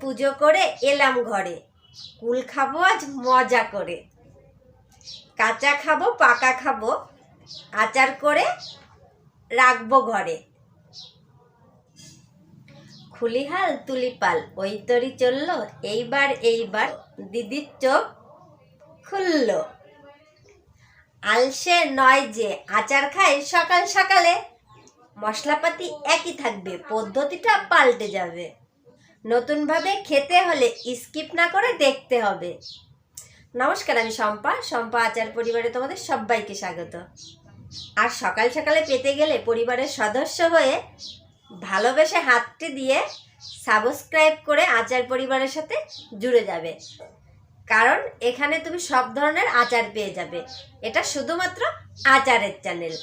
পুজো করে এলাম ঘরে। কুল খাব, আজ মজা করে। কাঁচা খাব, পাকা খাব, আচার করে রাখব ঘরে। খুলিহাল তুলিপাল, ওই তরি চলল, এইবার এইবার দিদির চোখ খুললো। আলসে নয় যে, আচার খায় সকাল সকালে। মশলাপাতি একই থাকবে, পদ্ধতিটা পাল্টে যাবে। নতুনভাবে খেতে হলে স্কিপ না করে দেখতে হবে। নমস্কার, আমি শম্পা। শম্পা আচার পরিবারে তোমাদের সবাইকে স্বাগত। আর সকাল সকালে পেতে গেলে পরিবারের সদস্য হয়ে ভালোবেসে হাতটি দিয়ে সাবস্ক্রাইব করে আচার পরিবারের সাথে জুড়ে যাবে। কারণ এখানে তুমি সব ধরনের আচার পেয়ে যাবে। এটা শুধুমাত্র আচারের চ্যানেল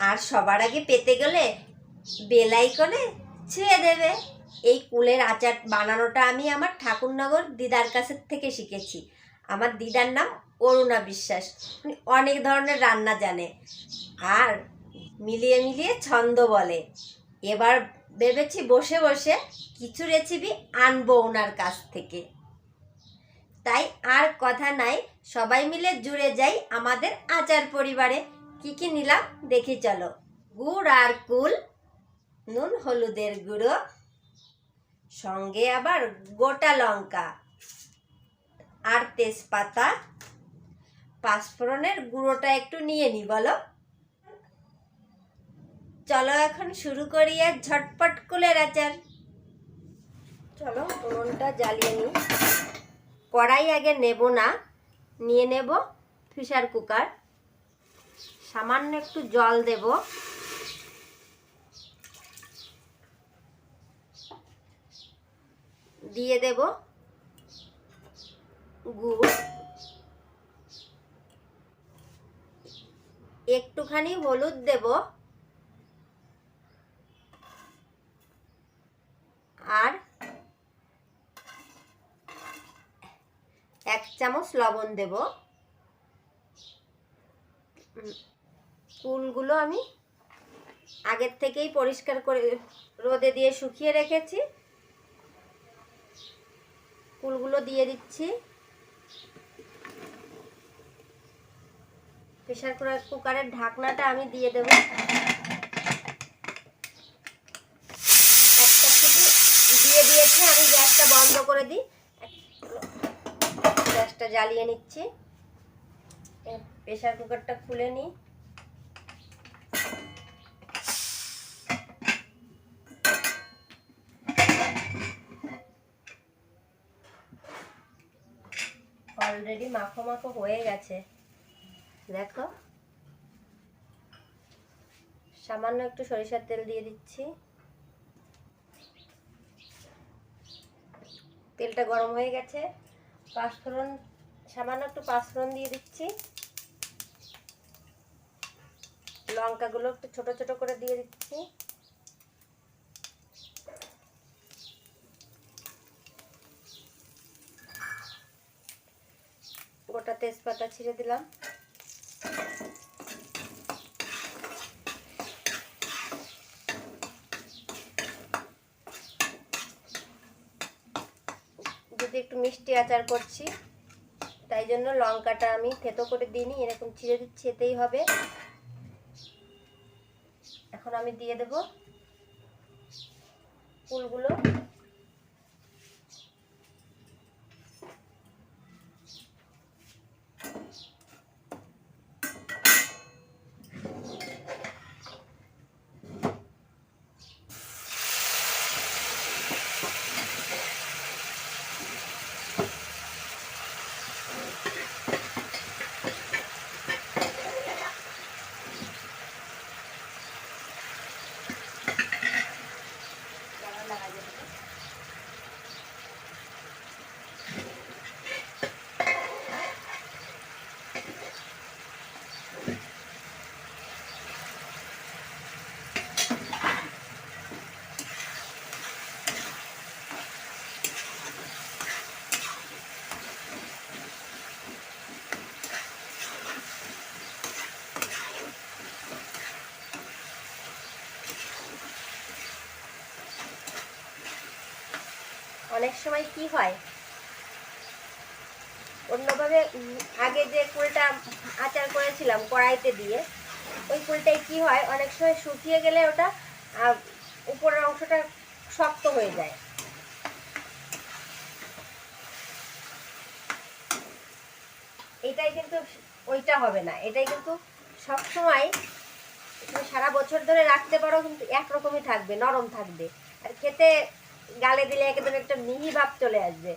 আর সবার আগে পেতে গেলে বেল আইকনে ছেড়ে দেবে। এই কুলের আচার বানানোটা আমি আমার ঠাকুরনগর দিদার কাছের থেকে শিখেছি। আমার দিদার নাম অরুণা বিশ্বাস। অনেক ধরনের রান্না জানে আর মিলিয়ে মিলিয়ে ছন্দ বলে। এবার ভেবেছি বসে বসে কিছু রেসিপি আনব ওনার কাছ থেকে। তাই আর কথা নাই, সবাই মিলে জুড়ে যাই আমাদের আচার পরিবারে। কি কি নিলাম দেখি চলো। গুড় আর কুল, নুন, হলুদের গুঁড়ো সঙ্গে আবার গোটা লঙ্কা আর তেজপাতা, পাঁচফোড়নের গুঁড়োটা একটু নিয়ে নি, বলো। চলো এখন শুরু করি আর ঝটপট কুলের আচার। চলো উনুনটা জ্বালিয়ে নিই। কড়াই আগে নেব না, নিয়ে নেব প্রেসার কুকার। সামান্য একটু জল দেব। দিয়ে দেব গুড়। একটুখানি হলুদ দেব। আর এক চামচ লবণ দেব। কুলগুলো আমি আগের থেকেই পরিষ্কার করে রোদে দিয়ে শুকিয়ে রেখেছি। কুলগুলো দিয়ে দিচ্ছি। প্রেশার কুকারের ঢাকনাটা আমি দিয়ে দেব। একটা থেকে দিয়ে দিয়েছি, আমি গ্যাসটা বন্ধ করে দিই। গ্যাসটা জ্বালিয়ে নিচ্ছি। প্রেশার কুকারটা খুলে নিই। অলরেডি মাখো মাখো হয়ে গেছে। দেখো। সামান্য একটু সরিষার তেল দিয়ে দিচ্ছি। তেলটা গরম হয়ে গেছে। পাঁচফোড়ন, সামান্য একটু পাঁচফোড়ন দিয়ে দিচ্ছি। লঙ্কাগুলো একটু ছোট ছোট করে দিয়ে দিচ্ছি গোটা তেজপাতা ছিঁড়ে দিলাম। যদি একটু মিষ্টি আচার করছি, তাই জন্য লঙ্কাটা আমি থেতো করে দিইনি, এরকম ছিঁড়ে দিচ্ছি এতেই হবে। এখন আমি দিয়ে দেব ফুলগুলো। অনেক সময় কি হয়? অন্যভাবে আগে যে কুলটা আচার করেছিলাম কড়াইতে দিয়ে, ওই কুলটায় কি হয়? অনেক সময় শুকিয়ে গেলে ওটা উপরের অংশটা শক্ত হয়ে যায়। এটাই কিন্তু ওইটা হবে না। এটাই কিন্তু সব সময় তুমি সারা বছর ধরে রাখতে পারো, কিন্তু একরকমই থাকবে, নরম থাকবে। আর খেতে গালে দিলে একদম একটা মিহি ভাব চলে আসবে।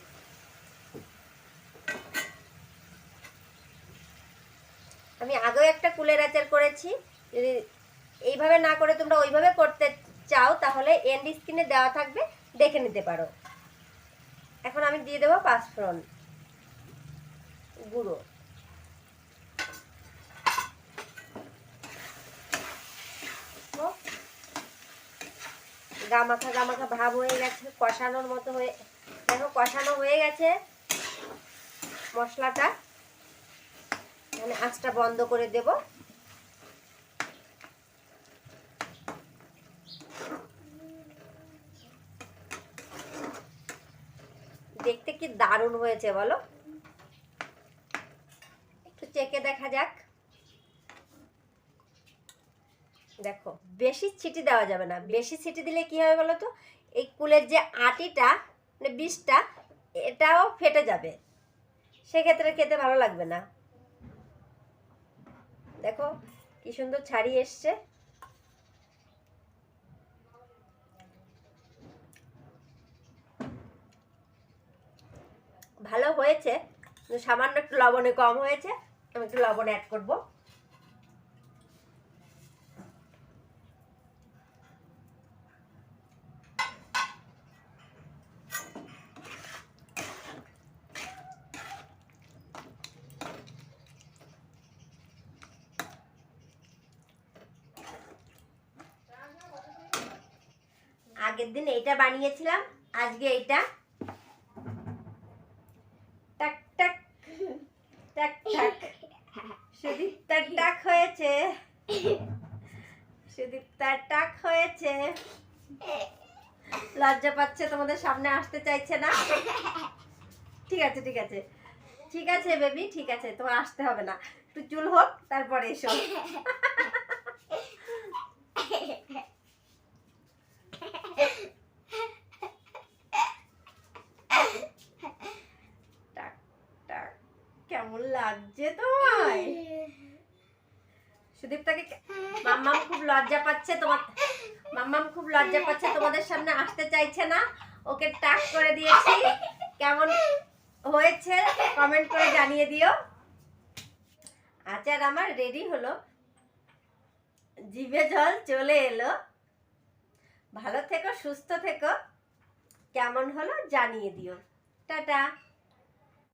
আমি আগেও একটা কুলের আচার করেছি। যদি এইভাবে না করে তোমরা ওইভাবে করতে চাও, তাহলে এন্ড স্ক্রিনে দেওয়া থাকবে, দেখে নিতে পারো। এখন আমি দিয়ে দেবো পাঁচফোড়ন গুঁড়ো। গামাখা গামাখা ভাব হয়ে গেছে, কষানোর মতো হয়ে, দেখো কষানো হয়ে গেছে। মশলাটা মানে আঁচটা বন্ধ করে দেব। দেখতে কি দারুণ হয়েছে বলো? একটু চেকে দেখা যাক। দেখো, বেশি ছিটি দেওয়া যাবে না। বেশি ছিটি দিলে কি হবে বলো তো? এই কুলের যে আটিটা মানে বিষটা, এটাও ফেটে যাবে। সেক্ষেত্রে খেতে ভালো লাগবে না। দেখো, কি সুন্দর ছাড়িয়ে এসছে। ভালো হয়েছে সামান্য একটু লবণে কম হয়েছে, আমি একটু লবণ অ্যাড করব। আগের দিন এইটা বানিয়েছিলাম, আজকে এইটা। টাক টাক টাক হয়েছে। সুদীপ্তার টাক হয়েছে। লজ্জা পাচ্ছে, তোমাদের সামনে আসতে চাইছে না। ঠিক আছে ঠিক আছে। ঠিক আছে, বেবি, ঠিক আছে, তোমার আসতে হবে না। একটু চুল হোক, তারপরে এসো টাক টাক কেমন লাগছে তোমায়? সুদীপ্তাকে কে- মাম্মাম খুব লজ্জা পাচ্ছে তোমার মাম্মাম খুব লজ্জা পাচ্ছে তোমাদের সামনে আসতে চাইছে না। ওকে টাক করে দিয়েছি। কেমন হয়েছে কমেন্ট করে জানিয়ে দিও। আচার আমার রেডি হলো। জিভে জল চলে এলো। ভালো থেকো, সুস্থ থেকো। কেমন হলো জানিয়ে দিও। টাটা।